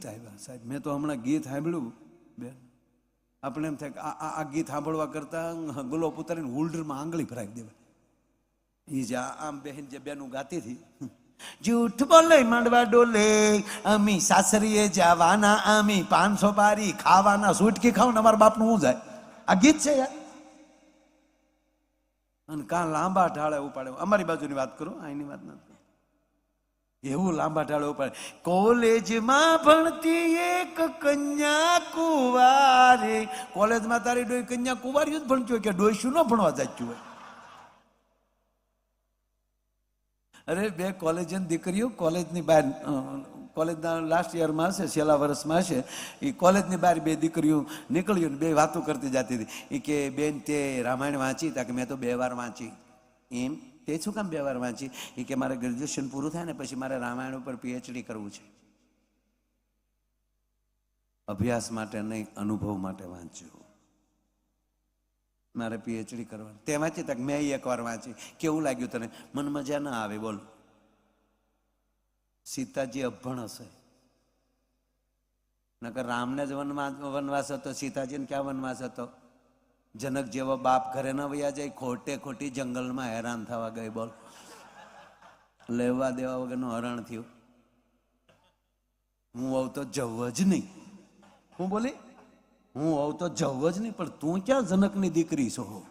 ગીત આવ્યા સાહેબ, મેં તો હમણાં ગીત સાંભળ્યું, બેન. આપણે એમ થાય કે આ, આ- ગીત સાંભળવા કરતાં ગલો ઉતારીને હોલ્ડરમાં આંગળી ભરાવી દેવાય એ જે આમ બહેન જે બેનું ગાતી હતી જૂઠ બોલે માંડવા ડોલે, અમી સાસરીએ જવાના, અમી પાંચસો બારી ખાવાના, સુટકી ખાવ ને અમારા બાપનું શું જાય? આ ગીત છે યાર. અને કાં લાંબા ઢાળે ઉપાડે. અમારી બાજુની વાત કરું અહીંની વાત નથી એવું લાંબા ઢાળે ઉપાડે કોલેજમાં ભણતી એક કન્યા કુવારી. કોલેજમાં તારી ડોઈ કન્યા કુવારી જ ભણતી હોય કે ડોઈ શું ન ભણવા જાચ્યું હોય? અરે, બે કોલેજની દીકરીઓ કોલેજની બહાર કોલેજના લાસ્ટ યરમાં હશે, છેલ્લા વર્ષમાં હશે. એ કોલેજની બહાર બે દીકરીઓ નીકળ્યું બે વાતો કરતી જતી હતી. એ કે, બેન, તે રામાયણ વાંચી તા કે મેં તો બે વાર વાંચી. એમ? તે શું કામ બે વાર વાંચી? એ કે મારે ગ્રેજ્યુએશન પૂરું થાય ને પછી મારે રામાયણ ઉપર પીએચડી કરવું છે. અભ્યાસ માટે નહીં, અનુભવ માટે વાંચ્યું. મારે પીએચડી કરવાની. તે વાંચી તક મેં એકવાર વાંચી. કેવું લાગ્યું તને? મન મજા ના આવે, બોલ. સીતાજી અભણ હશે. નકર રામને જ વનવાસ વનવાસ હતો, સીતાજીને ક્યાં વનવાસ હતો? જનક જેવો બાપ ઘરે ન વયા જાય, ખોટે ખોટી જંગલમાં હેરાન થવા ગઈ, બોલ. લેવા દેવા વગરનું હરણ થયું. હું આવું તો જવું જ નહીં. હું બોલી? હું આવું તો જવું જ નહીં, પણ તું ક્યાં જનકની દીકરી છો?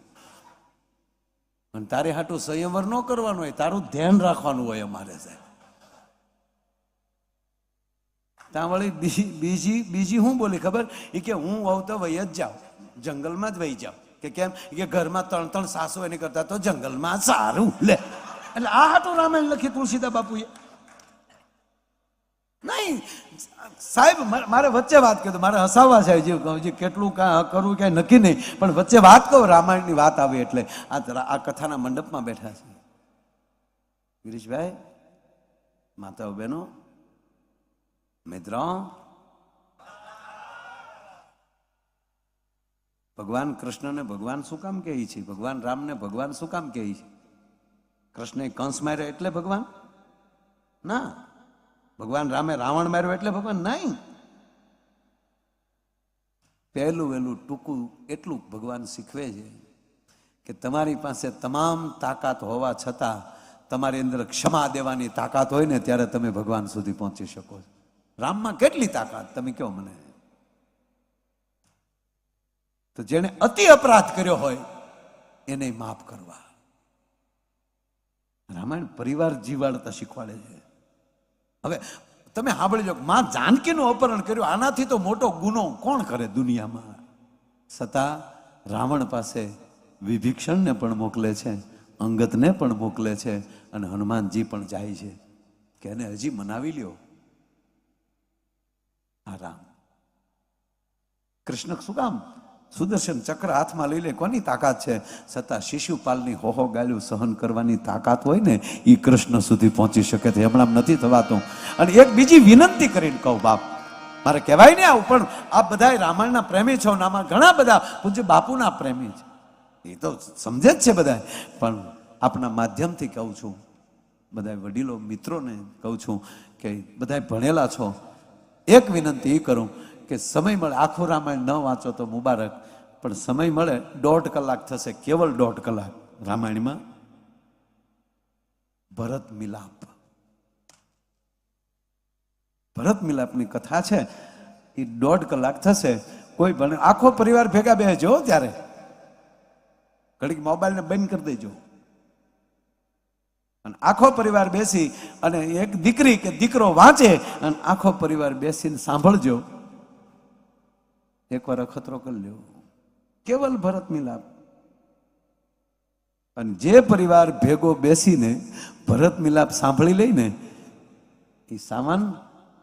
અને તારે હાટું સંયમર ન કરવાનું હોય, તારું ધ્યાન રાખવાનું હોય અમારે સાહેબ. ત્યાં વળી બીજી બીજી બીજી હું બોલી ખબર? એ કે હું આવું તો વહી જ જાઉં. જંગલમાં જ વહી જાઓ. કે કેમ? કે ઘરમાં ત્રણ ત્રણ સાસુ એની કરતા તો જંગલમાં સારું. લે. એટલે આ હતું રામાયણ લખી તુલસીદા બાપુએ. નહીં. સાહેબ મારે- વચ્ચે વાત દો મારે હસાવવા છે કહું હજી કેટલું કાં કરવું ક્યાંય નક્કી નહીં. પણ વચ્ચે વાત કહું, રામાયણની વાત આવી એટલે. આ આ કથાના મંડપમાં બેઠા છે. ગિરીશભાઈ, માતાઓ બહેનો મિત્રો ભગવાન કૃષ્ણને ભગવાન શું કામ કહે છે? ભગવાન રામને ભગવાન શું કામ કહે છે? કૃષ્ણે કંસ માર્યો એટલે ભગવાન? ના. ભગવાન રામે રાવણ માર્યો એટલે ભગવાન નહીં. પહેલું વહેલું ટૂંકું એટલું ભગવાન શીખવે છે કે તમારી પાસે તમામ તાકાત હોવા છતાં તમારી અંદર ક્ષમા દેવાની તાકાત હોય ને ત્યારે તમે ભગવાન સુધી પહોંચી શકો છો. રામમાં કેટલી તાકાત? તમે કહો મને. તો જેણે અતિ અપરાધ કર્યો હોય, એને માફ કરવા. રામાયણ પરિવાર જીવાડતા શીખવાડે છે. હવે તમે સાંભળજો માં જાનકીનું અપહરણ કર્યું, આનાથી તો મોટો ગુનો કોણ કરે દુનિયામાં? છતાં રાવણ પાસે વિભીક્ષણને પણ મોકલે છે અંગતને પણ મોકલે છે અને હનુમાનજી પણ જાય છે કે એને હજી મનાવી લ્યો. આ રામ. કૃષ્ણ શું કામ? સુદર્શન ચક્ર હાથમાં લઈ લે, કોની તાકાત છે? છતાં શિશુપાલની હોહો ગાલ્યું સહન કરવાની તાકાત હોય ને એ કૃષ્ણ સુધી પહોંચી શકે છે. હમણાં નથી થવાતું. અને એક બીજી વિનંતી કરીને કહું બાપ, મારે કહેવાય ને આવું, પણ આ બધા રામાયણના પ્રેમી છો ને આમાં ઘણા બધા પૂજ્ય બાપુના પ્રેમી છે. એ તો સમજે જ છે બધા પણ આપના માધ્યમથી કહું છું બધા વડીલો મિત્રોને કહું છું કે બધા ભણેલા છો, એક વિનંતી એ કરું કે સમય મળે. આખું રામાયણ ન વાંચો તો મુબારક. પણ સમય મળે, દોઢ કલાક થશે, કેવલ દોઢ કલાક. રામાયણમાં ભરત મિલાપ. ભરત મિલાપની કથા છે. એ દોઢ કલાક થશે. કોઈ પણ આખો પરિવાર ભેગા બેસજો ત્યારે. ઘડીક મોબાઈલને બંધ કરી દેજો. અને આખો પરિવાર બેસી, અને એક દીકરી કે દીકરો વાંચે, અને આખો પરિવાર બેસીને સાંભળજો. એકવાર અખતરો કરી લ્યો. કેવલ ભરત મિલાપ. અને જે પરિવાર ભેગો બેસીને ભરત મિલાપ સાંભળી લઈને એ સામાન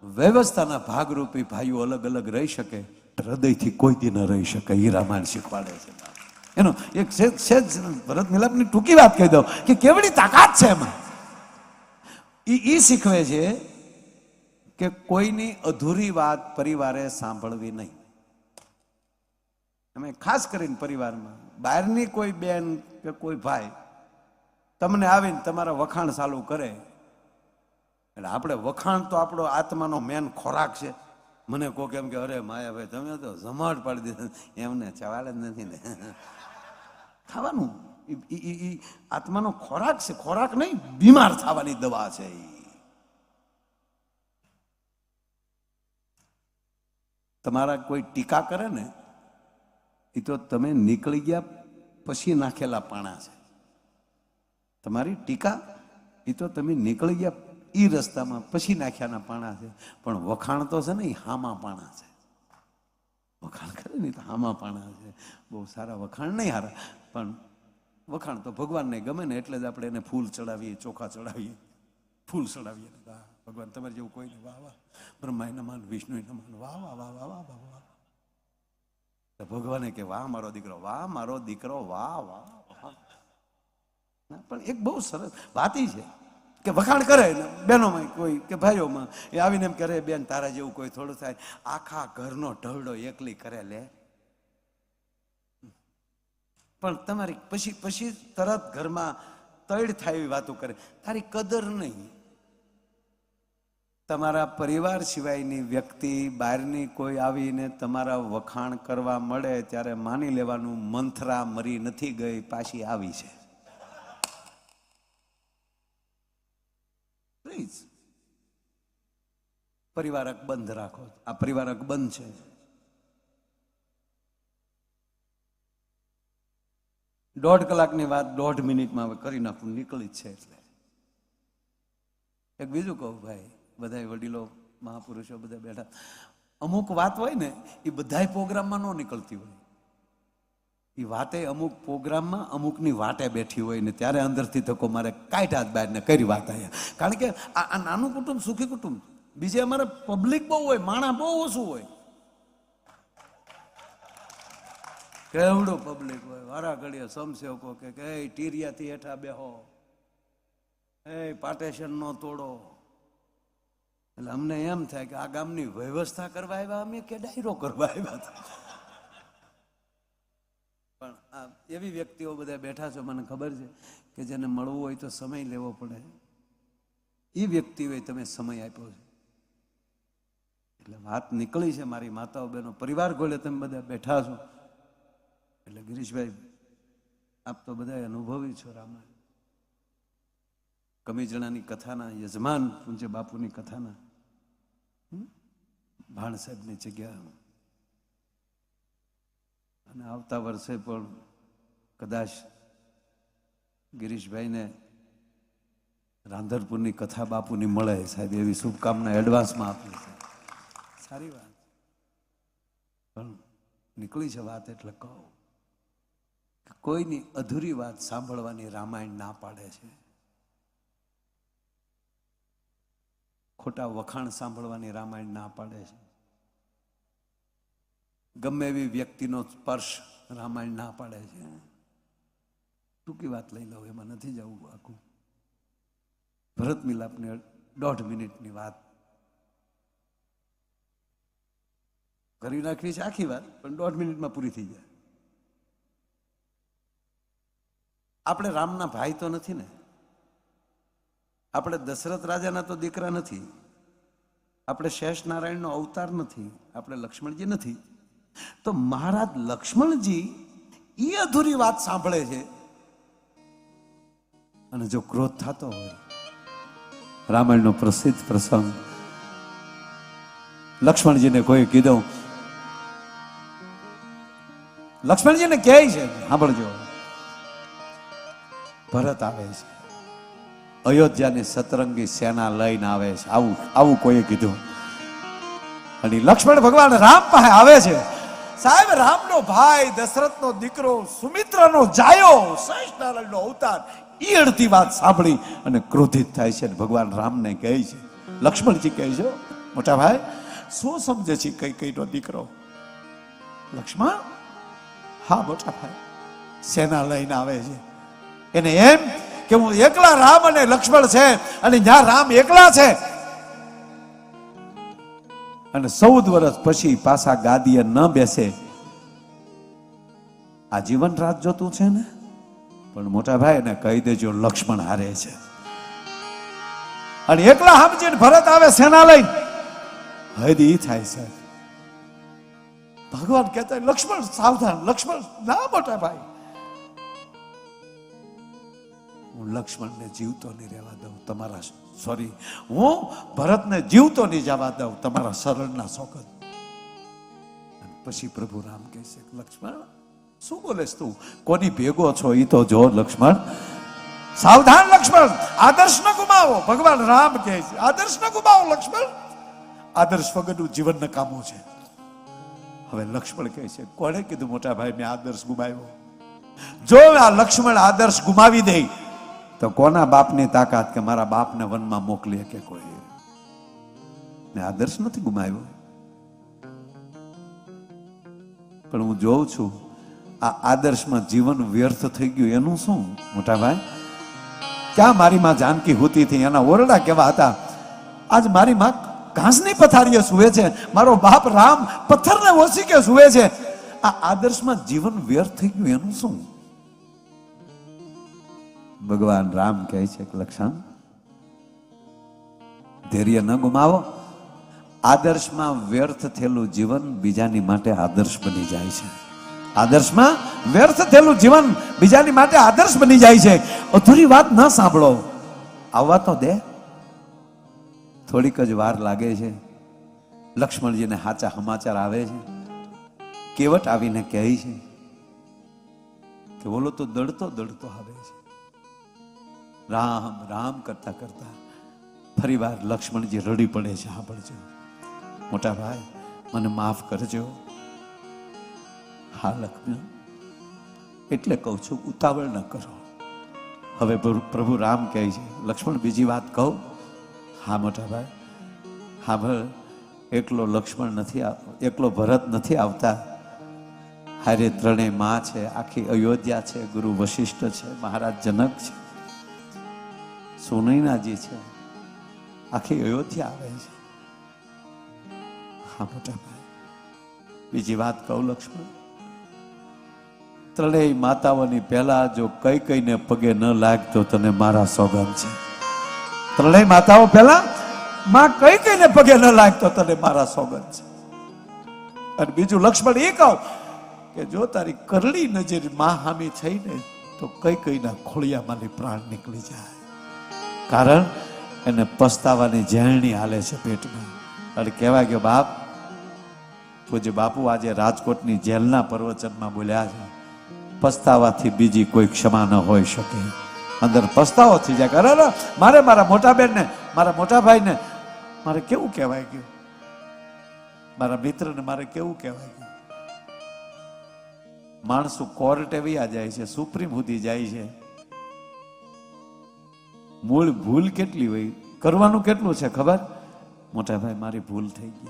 વ્યવસ્થાના ભાગરૂપી ભાઈઓ અલગ અલગ રહી શકે, હૃદયથી કોઈ દી ન રહી શકે એ રામાયણ શીખવાડે છે. એનો એક ભરત મિલાપની ટૂંકી વાત કહી દઉં કે કેવડી તાકાત છે એમાં. એ એ શીખવે છે કે કોઈની અધૂરી વાત પરિવારે સાંભળવી નહીં. અમે ખાસ કરીને પરિવારમાં, બહારની કોઈ બેન કે કોઈ ભાઈ, તમને આવીને તમારા વખાણ ચાલુ કરે, એટલે આપણે વખાણ તો આપણો આત્માનો મેન ખોરાક છે. મને કોક એમ કે, અરે માયાભાઈ તમે તો જમાટ પાડી દીધા. એમને ચવાડે જ નથી ને. ઈ- ઈ આત્માનો ખોરાક છે, ખોરાક નહીં, બીમાર થવાની દવા છે એ તમારા કોઈ ટીકા કરે ને એ તો તમે નીકળી ગયા પછી નાખેલા પાણા છે. તમારી ટીકા એ તો તમે નીકળી ગયા એ રસ્તામાં પછી નાખ્યાના પાણા છે. પણ વખાણ તો છે ને એ હામા પાણા છે. વખાણ કરે ને તો હામા પાણા છે. બહુ સારા વખાણ નહીં હારા, પણ વખાણ તો ભગવાનને ગમે ને એટલે જ આપણે એને ફૂલ ચડાવીએ, ચોખા ચડાવીએ. ફૂલ ચડાવીએ. ભગવાન, તમારે જેવું કોઈ નહીં વાહ વાહ. બ્રહ્માય નમાન વિષ્ણુ નમાન વાહ વાહ વાહ વાહ વાહ વાહ વાહ. તો ભગવાને કે વાહ, મારો દીકરો, વાહ, મારો દીકરો, વાહ વાહ પણ એક બહુ સરસ વાત છે કે વખાણ કરે ને બહેનોમાં કોઈ કે ભાઈઓમાં એ આવીને એમ કરે બેન, તારા જેવું કોઈ થોડું થાય. આખા ઘરનો ઢળડો એકલી કરે લે. પણ તમારી પછી પછી તરત ઘરમાં તૈડ થાય એવી વાતો કરે. તારી કદર નહીં. તમારા પરિવાર સિવાયની વ્યક્તિ બહારની કોઈ આવીને તમારા વખાણ કરવા મળે ત્યારે માની લેવાનું મંથરા મરી નથી ગઈ, પાછી આવી છે. પ્લીઝ પરિવારક બંધ રાખો. આ પરિવારક બંધ છે. દોઢ કલાકની વાત દોઢ મિનિટમાં કરી નાખું, નીકળી જ છે એટલે. એક બીજું કહું, ભાઈ બધા વડીલો, મહાપુરુષો બધા બેઠા. અમુક વાત હોય ને, એ બધાય પ્રોગ્રામમાં ન નીકળતી હોય. એ વાતે અમુક પ્રોગ્રામમાં અમુકની વાટે બેઠી હોય ને ત્યારે અંદરથી તકો મારે કાંઈ જ બહાર ને કરી વાત અહીંયા કારણ કે આ નાનું કુટુંબ સુખી કુટુંબ. બીજે અમારે પબ્લિક બહુ હોય, માણા બહુ ઓછું હોય. કેવડું પબ્લિક હોય? વારા ઘડીએ સમસેવકો કે ટીરિયાથી હેઠા બેહો. એ પાટેશન નો તોડો. એટલે અમને એમ થાય કે આ ગામની વ્યવસ્થા કરવા આવ્યા, અમે કે ડાયરો કરવા આવ્યા હતા. પણ આ એવી વ્યક્તિઓ બધા બેઠા છે, મને ખબર છે કે જેને મળવું હોય તો સમય લેવો પડે. એ વ્યક્તિઓએ તમે સમય આપ્યો છે. એટલે વાત નીકળી છે મારી માતાઓ બહેનો. પરિવાર ગોળે તમે બધા બેઠા છો. એટલે ગિરીશભાઈ, આપ તો બધા અનુભવી છો રામાયણ. કમીજણાની કથાના યજમાન પૂજ્ય બાપુની કથાના? ભાણ સાહેબની જગ્યા. અને આવતા વર્ષે પણ કદાચ ગિરીશભાઈને રાંધરપુરની કથા બાપુની મળે સાહેબ, એવી શુભકામના એડવાન્સમાં આપી છે. સારી વાત. પણ નીકળી છે વાત એટલે કહો કોઈની અધૂરી વાત સાંભળવાની રામાયણ ના પાડે છે. ખોટા વખાણ સાંભળવાની રામાયણ ના પાડે છે. ગમે એવી વ્યક્તિનો સ્પર્શ રામાયણ ના પાડે છે. ટૂંકી વાત લઈ લઉં, એમાં નથી જવું આખું. ભરત મિલાપની દોઢ મિનિટની વાત કરી નાખવી છે આખી વાત, પણ દોઢ મિનિટમાં પૂરી થઈ જાય. આપણે રામના ભાઈ તો નથી ને? આપણે દશરથ રાજાના તો દીકરા નથી. આપણે શેષ નારાયણનો અવતાર નથી. આપણે લક્ષ્મણજી નથી. તો મહારાજ લક્ષ્મણજી એ અધૂરી વાત સાંભળે છે. અને જો ક્રોધ થતો હોય, રામાયણનો પ્રસિદ્ધ પ્રસંગ, લક્ષ્મણજીને કોઈ કીધું, લક્ષ્મણજીને કહે છે, સાંભળજો. ભરત આવે છે. અયોધ્યાની સતરંગી સેના લઈને આવે છે. આવું આવું કોઈએ કીધું. અને લક્ષ્મણ ભગવાન રામ પાસે આવે છે. સાહેબ, રામનો ભાઈ, દશરથનો દીકરો, સુમિત્રનો જાયો સહસ્નારાયણનો અવતાર. અડધી વાત સાંભળી અને ક્રોધિત થાય છે ભગવાન રામને કહે છે. લક્ષ્મણજી કહે છે, મોટા ભાઈ, શું સમજે છે કઈ કઈનો દીકરો? લક્ષ્મણ? હા, મોટા ભાઈ, સેના લઈને આવે છે. એને એમ કે હું એકલા રામ અને લક્ષ્મણ છે અને જ્યાં રામ એકલા છે. અને ચૌદ વર્ષ પછી પાછા ગાદીએ ન બેસે. આ જીવન રાત જોતું છે ને? પણ મોટા ભાઈ એને કહી દેજો લક્ષ્મણ હારે છે. અને એકલા સમજીને ભરત આવે સેના લઈને. હદ થાય સાહેબ. ભગવાન કહેતા લક્ષ્મણ સાવધાન, લક્ષ્મણ ના મોટા ભાઈ. હું લક્ષ્મણને જીવતો નહીં રહેવા દઉં, તમારા સોરી હું ભરતને જીવતો નહીં જવા દઉં, તમારા શરણના સોગંદ. પછી પ્રભુ રામ કહે છે, લક્ષ્મણ, શું બોલેશ તું? કોની ભેગો છો એ તો જો, લક્ષ્મણ. સાવધાન, લક્ષ્મણ! આદર્શ ન ગુમાવો. ભગવાન રામ કહે છે, આદર્શ ન ગુમાવો, લક્ષ્મણ. આદર્શ વગરનું જીવન નકામું છે. હવે લક્ષ્મણ કહે છે, કોણે કીધું, મોટા ભાઈ, મેં આદર્શ ગુમાવ્યો? જો આ લક્ષ્મણ આદર્શ ગુમાવી દે તો કોના બાપની તાકાત કે મારા બાપને વનમાં મોકલી કે કોઈ? ને આદર્શ નથી ગુમાવ્યો? પણ હું જોઉં છું, આ આદર્શમાં જીવન વ્યર્થ થઈ ગયું. એનું શું, મોટા ભાઈ? ક્યાં મારી માં જાનકી હોતી હતી? એના ઓરડા કેવા હતા? આજ મારી માં ઘાસની પથારીએ સુવે છે. મારો બાપ રામ પથ્થરને ઓછી કે સુવે છે. આ આદર્શમાં જીવન વ્યર્થ થઈ ગયું. એનું શું? ભગવાન રામ કહે છે લક્ષણ ધૈર્ય ન ગુમાવો. આદર્શમાં વ્યર્થ થયેલું જીવન બીજાની માટે આદર્શ બની જાય છે. આદર્શમાં વ્યર્થ થયેલું જીવન બીજાની માટે આદર્શ બની જાય છે. અધૂરી વાત ન સાંભળો. આવવા તો દે. થોડીક જ વાર લાગે છે. લક્ષ્મણજીને સાચા સમાચાર આવે છે. કેવટ આવીને કહે છે કે, બોલો તો દડતો દડતો આવે છે. રામ રામ કરતા કરતા ફરી વાર લક્ષ્મણજી રડી પડે છે, સાંભળજો. મોટા ભાઈ, મને માફ કરજો. હા, લક્ષ્મણ. એટલે કહું છું, ઉતાવળ ન કરો. હવે પ્રભુ- રામ કહે છે, લક્ષ્મણ, બીજી વાત કહું. હા, મોટા ભાઈ. હા ભર એકલો લક્ષ્મણ નથી એકલો ભરત નથી આવતા. હારે ત્રણેયમાં છે, આખી અયોધ્યા છે, ગુરુ વશિષ્ઠ છે, મહારાજ જનક છે. સોનૈનાજી છે, આખી અયોધ્યા આવે છે. હા, મોટા ભાઈ. બીજી વાત કહું લક્ષ્મણ, ત્રણેય માતાઓની પહેલા જો કઈ કઈને પગે ન લાગતો તને મારા સોગંદ છે. ત્રણેય માતાઓ પહેલા માં કઈ કઈને પગે ન લાગતો તને મારા સોગંદ છે. અને બીજું લક્ષ્મણ એ કહું કે જો તારી કરડી નજરમાં હામી થઈ ને તો કઈ કઈના ખોળિયામાંથી પ્રાણ નીકળી જાય. કારણ એને પસ્તાવાની ઝેરણી હાલે છે પેટમાં. અને કહેવાય કે બાપ પૂજ્ય બાપુ આજે રાજકોટની જેલના પ્રવચનમાં બોલ્યા છે, પસ્તાવાથી બીજી કોઈ ક્ષમા ન હોઈ શકે. અંદર પસ્તાવો થઈ જાય. અરે મારે મારા મોટા બેનને, મારા મોટા ભાઈને મારે કેવું કહેવાય ગયું? મારા મિત્રને મારે કેવું કહેવાય ગયું? માણસો કોર્ટે આ જાય છે, સુપ્રીમ સુધી જાય છે. મૂળ ભૂલ કેટલી હોય? કરવાનું કેટલું છે ખબર? મોટા ભાઈ, મારી ભૂલ થઈ ગઈ.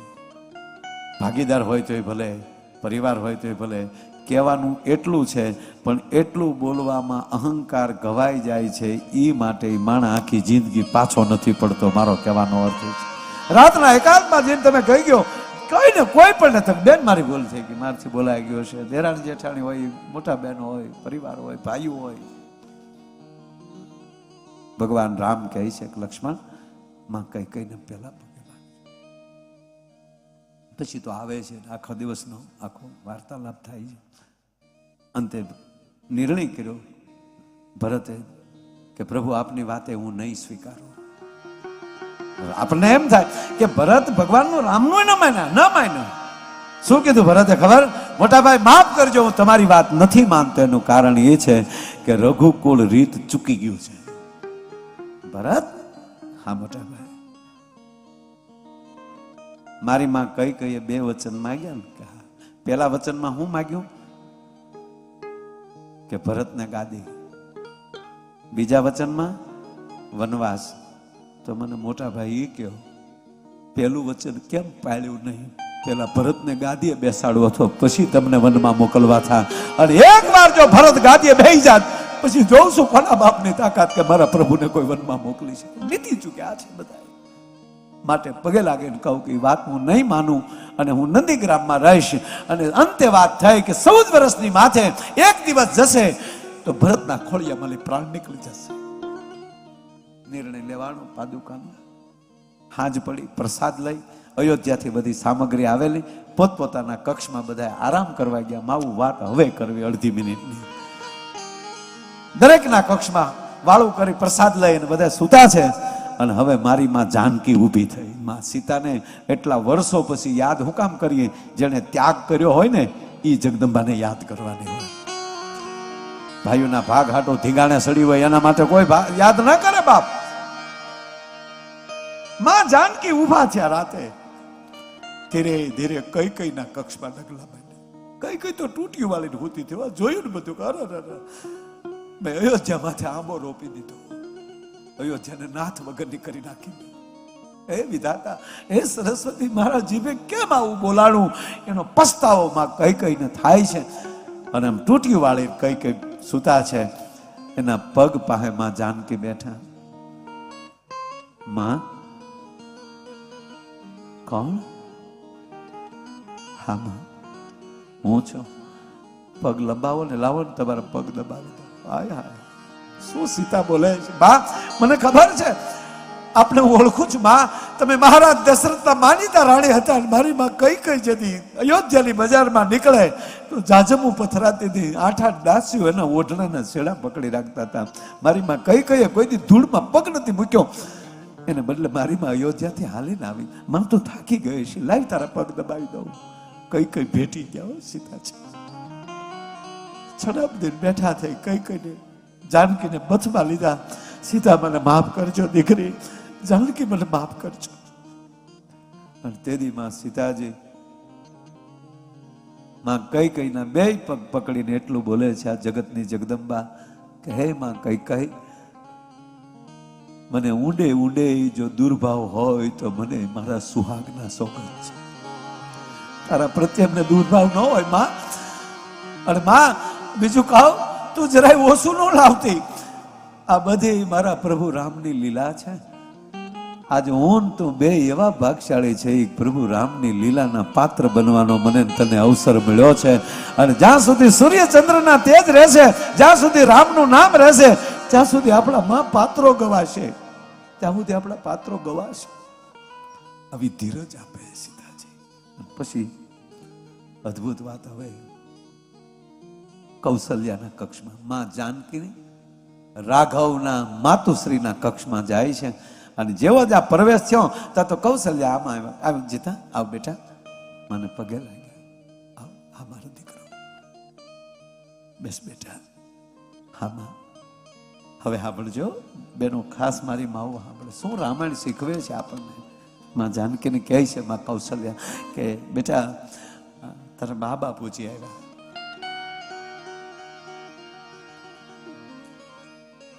ભાગીદાર હોય તોય ભલે, પરિવાર હોય તોય ભલે, કહેવાનું એટલું છે, પણ એટલું બોલવામાં અહંકાર ગવાઈ જાય છે એ માટે માણસ આખી જિંદગી પાછો નથી પડતો, મારો કહેવાનો અર્થ છે. રાતના એકાંતમાં જઈને તમે કહી ગયો, કઈ ને કોઈ પણ તમે બેન, મારી ભૂલ થઈ ગઈ, મારથી બોલાઈ ગયો છે. દેરાણી જેઠાણી હોય, મોટા બહેનો હોય, પરિવાર હોય, ભાઈઓ હોય ભગવાન રામ કહે છે કે લક્ષ્મણ, માં કઈ કઈને પહેલા પગે. પછી તો આવે છે આખો દિવસનો આખો વાર્તાલાપ થાય છે. અંતે નિર્ણય કર્યો ભરતે કે પ્રભુ, આપની વાતે હું નહીં સ્વીકારું. આપણને એમ થાય કે ભરત ભગવાનનું રામનું ન માન્યા, ન માન્યો. શું કીધું ભરતે? ખબર? મોટા ભાઈ માફ કરજો, હું તમારી વાત નથી માનતો. એનું કારણ એ છે કે રઘુકુળ રીત ચૂકી ગયું છે. ભરત? હા, મોટા ભાઈ. મારી માં કઈ કઈ બે વચન માગ્યા ને કહા પેલા વચનમાં હું માગ્યું? કે ભરતને ગાદી. બીજા વચનમાં? વનવાસ. તો મને મોટા ભાઈ એ કહો પેલું વચન કેમ પાળ્યું નહીં? પેલા ભરતને ગાદીએ બેસાડવો હતો, પછી તમને વનમાં મોકલવા થા. અને એક વાર જો ભરત ગાદીએ બેસી જાત પછી જોઉં છું કોના બાપની તાકાત કે મારા પ્રભુને કોઈ વનમાં મોકલી છે નીતિ ચૂક્યા છે બધા માટે પગે લાગીને કહું કે વાત હું નહીં માનું અને હું નંદીગ્રામમાં રહીશ અને અંતે વાત થઈ કે ચૌદ વર્ષની માથે એક દિવસ જશે તો ભરતના ખોળિયામાંથી પ્રાણ નીકળી જશે. નિર્ણય લેવાનો પાદુકાનો. હાજ પડી, પ્રસાદ લઈ, અયોધ્યાથી બધી સામગ્રી આવેલી, પોતપોતાના કક્ષમાં બધા આરામ કરવા ગયા. માવું વાત હવે કરવી અડધી મિનિટની. દરેકના કક્ષમાં વાળું કરી પ્રસાદ લઈને બધા સૂતા છે. અને હવે મારી માં જાનકી ઊભી થઈ. માં સીતાને એટલા વર્ષો પછી યાદ હું કામ કરીએ, જેણે ત્યાગ કર્યો હોય ને એ જગદંબાને યાદ કરવાની હોય. ભાઈઓના ભાગ હાટો ધીંગાણે સડી હોય, એના માટે કોઈ યાદ ન કરે બાપ. માં જાનકી ઊભા છે રાતે. ધીરે ધીરે કઈ કઈ ના કક્ષમાં ડગલા માંડ્યા કઈ કઈ તો તૂટ્યું વાળીને હોતી થવા જોયું ને બધું અરે. મેં અયોધ્યા આંબો રોપી દીધો. અયોધ્યાને નાથ વગરની કરી નાખી એ વિધાતા એ સરસ્વતી, મારા જીભે કેમ આવું બોલાણું? એનો પસ્તાવોમાં કઈ કઈને થાય છે. અને આમ તૂટ્યું વાળી કઈ કઈ સૂતા છે. એના પગ પાસે માં જાનકી બેઠા. માં, કોણ? હા, માં. હું છું. પગ લંબાવો ને લાવો ને તમારા પગ દબાવી શું સીતા બોલે છે? બા, મને ખબર છે આપણે હું ઓળખું છું માં તમે મહારાજ દશરથના માનીતા રાણી હતા મારી માં કઈ કઈ જતી અયોધ્યાની બજારમાં નીકળે, તો જાજમું પથરાતી હતી. આઠ આઠ દાસીઓ એના ઓઢણાના છેડા પકડી રાખતા હતા. મારી માં કઈ કઈ કોઈ દી ધૂળમાં પગ નથી મૂક્યો. એને બદલે મારી માં અયોધ્યાથી હાલીને આવી. મને તો થાકી ગઈ છે. લાઈ તારા પગ દબાવી દઉં. કઈ કઈ ભેટી ગયા હોય સીતા છે. છડપ દિન બેઠા થઈ, કઈ કઈને જાનકીને બથમાં લીધા. સીતા મને માફ કરજો, દીકરી. જાનકી મને માફ કરજો. અને તેની માં સીતાજી માં કઈ કઈના બે પગ પકડીને એટલું બોલે છે, આ જગતની જગદંબા, કે હે માં, કઈ કઈ મને ઊંડે ઊંડે જો દુર્ભાવ હોય તો મને મારા સુહાગના સોગંદ છે. તારા પ્રત્યે અમને દુર્ભાવ ન હોય, માં. અને માં બીજું કહો, તું જરાય ઓછું ન લાવતી. આ બધી મારા પ્રભુ રામની લીલા છે. આજે હું તું બે એવા ભાગશાળી છે, એક પ્રભુ રામની લીલાના પાત્ર બનવાનો મને તને અવસર મળ્યો છે. અને જ્યાં સુધી સૂર્યચંદ્રના તેજ રહેશે, જ્યાં સુધી રામનું નામ રહેશે, ત્યાં સુધી આપણા માં પાત્રો ગવાશે. ત્યાં સુધી આપણા પાત્રો ગવાશે. આવી ધીરજ આપે સીતાજી. પછી અદ્ભુત વાત હવે. કૌશલ્યાના કક્ષમાં. માં જાનકીની, રાઘવના માતુશ્રીના કક્ષમાં જાય છે. અને જેવો જ આ પ્રવેશ થયો ત્યાં તો કૌશલ્યા આમાં આવ્યા. આવ જીતા, આવ બેટા. મને પગે લાગ્યા. હા મારો દીકરો. બેસ બેટા. હા, માં. હવે સાંભળજો. બેનો ખાસ મારી માવું સાંભળે. શું રામાયણ શીખવે છે આપણને? માં જાનકીને કહે છે, માં કૌશલ્યા, કે બેટા તારા બા બાપુજી આવ્યા.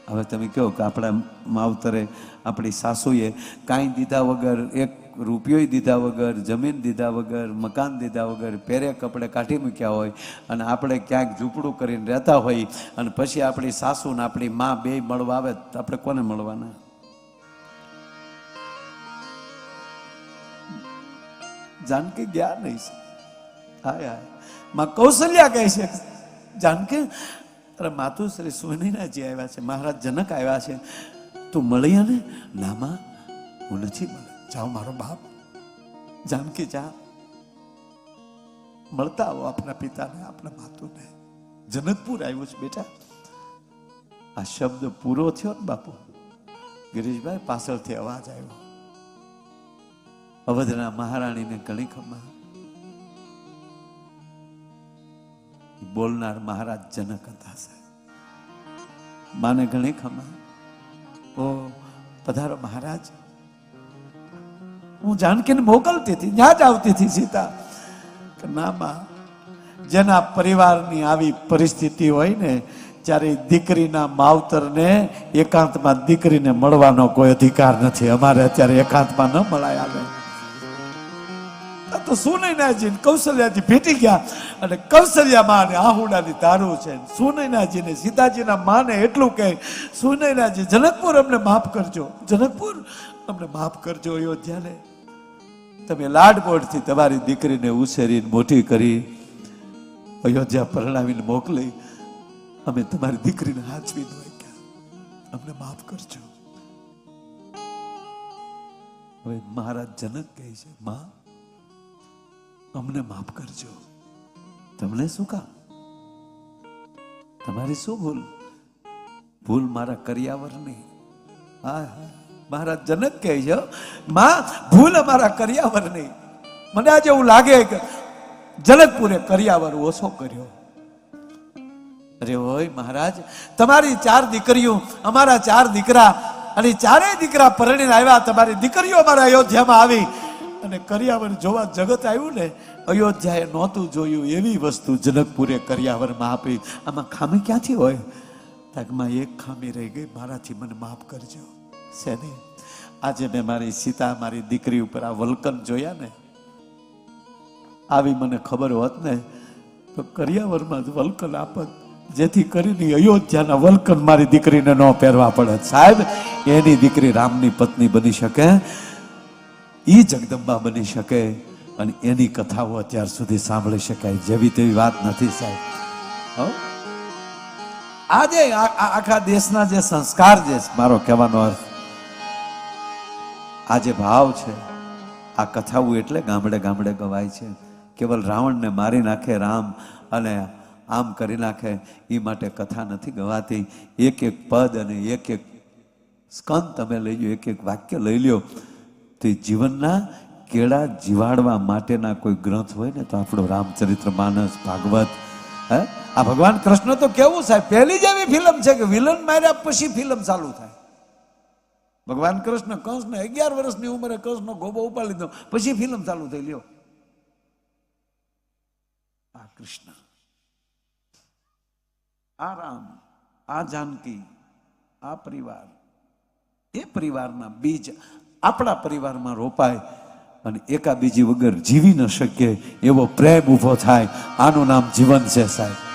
હવે તમે કહો કે આપણા માવતરે આપણી સાસુએ કાંઈ દીધા વગર, એક રૂપિયો દીધા વગર, જમીન દીધા વગર, મકાન દીધા વગર પહેરે કપડે કાઢી મૂક્યા હોય અને આપણે ક્યાંક ઝૂંપડું કરીને રહેતા હોય અને પછી આપણી સાસુ ને આપણી માં બે મળવા આવે તો આપણે કોને મળવાના? જાનકી ગયા નહીં. હાય હાય. માં કૌશલ્યા કહે છે. જાનકી અરે માતુશ્રી સુનીનાજી આવ્યા છે, મહારાજ જનક આવ્યા છે, તું મળી ને નામાં હું નથી મળે જાઓ મારો બાપ. જાનકી જા. મળતા આવો આપણા પિતાને, આપણા માતુને. જનકપુર આવ્યું છે બેટા. આ શબ્દ પૂરો થયો ને બાપુ. ગિરીશભાઈ પાછળથી અવાજ આવ્યો. અવધના મહારાણીને ઘણી ખમા બોલનાર મહારાજ જનક હતા માને ઘણી ખમા. ઓ, પધારો મહારાજ. હું જાનકીને મોકલતી હતી ત્યાં જ આવતી હતી સીતા. કે ના માં જેના પરિવારની આવી પરિસ્થિતિ હોય ને ત્યારે દીકરીના માવતરને એકાંતમાં દીકરીને મળવાનો કોઈ અધિકાર નથી. અમારે અત્યારે એકાંતમાં ન મળાય આવે. તો સુનૈનાજી ને કૌશલ્યાજી ભેટી ગયા અને કૌશલ્યા માં અને આહુડાની દારૂ છે. સુનૈનાજી ને સીતાજીના માને એટલું કહે, સુનૈનાજી, જનકપુર અમને માફ કરજો. જનકપુર અમને માફ કરજો અયોધ્યાને. તમે લાડબોડથી તમારી દીકરીને ઉછેરીને મોટી કરી, અયોધ્યા પરણાવીને મોકલી. અમે તમારી દીકરીને હાચવી અમને માફ કરજો. હવે મહારાજ જનક કહે છે, માં અમને માફ કરજો. તમને શું કામ? તમારી શું ભૂલ? ભૂલ મારા કર્યાવરની. હા મારા જનક કહે છે, માં, ભૂલ અમારા કર્યાવરની. મને આજે એવું લાગે કે જનકપુરે કર્યાવર ઓછો કર્યો. અરે હોય મહારાજ, તમારી ચાર દીકરીઓ, અમારા ચાર દીકરા અને ચારેય દીકરા પરણીને આવ્યા, તમારી દીકરીઓ અમારા અયોધ્યામાં આવી. અને કરિયાવર જોવા જગત આવ્યું ને, અયોધ્યાએ નહોતું જોયું એવી વસ્તુ જનકપુરે કરિયાવરમાં આપી. આમાં ખામી ક્યાંથી હોય? તાકમાં એક ખામી રહી ગઈ. મારાથી મને માફ કરજો. શેની? આજે મેં મારી સીતા, મારી દીકરી ઉપર આ વલ્કન જોયા ને, આવી મને ખબર હોત ને, તો કરિયાવરમાં જ વલ્કન આપત. જેથી કરીને અયોધ્યાના વલ્કન મારી દીકરીને ન પહેરવા પડે સાહેબ, એની દીકરી રામની પત્ની બની શકે. ઈ જગદંબા બની શકે અને એની કથાઓ અત્યાર સુધી સાંભળી શકાય જેવી તેવી વાત નથી સાહેબ. આજે આખા દેશના જે સંસ્કાર જે મારો કહેવાનો અર્થ, આ જે ભાવ છે, આ કથાઓ એટલે ગામડે ગામડે ગવાય છે. કેવલ રાવણને મારી નાખે રામ અને આમ કરી નાખે એ માટે કથા નથી ગવાતી. એક એક પદ અને એક એક સ્કંદ તમે લઈ લો એક એક વાક્ય લઈ લ્યો. તો જીવનના કેળા જીવાડવા માટેના કોઈ ગ્રંથ હોય ને તો આપણો રામચરિત્ર, માનસ, ભાગવત, હે? આ ભગવાન કૃષ્ણ તો કેવું સાહેબ, પહેલી જ એવી ફિલ્મ છે કે વિલન માર્યા પછી ફિલ્મ ચાલુ થાય. ભગવાન કૃષ્ણ કંસને અગિયાર વર્ષની ઉંમરે કંસનો ગોબો ઉપાડી લીધો પછી ફિલ્મ ચાલુ થઈ, લ્યો. આ કૃષ્ણ, આ રામ, આ જાનકી, આ પરિવાર, એ પરિવારના બીજ આપણા પરિવારમાં રોપાય અને એકા બીજી વગર જીવી ન શકીએ એવો પ્રેમ ઊભો થાય. આનું નામ જીવન છે સાહેબ.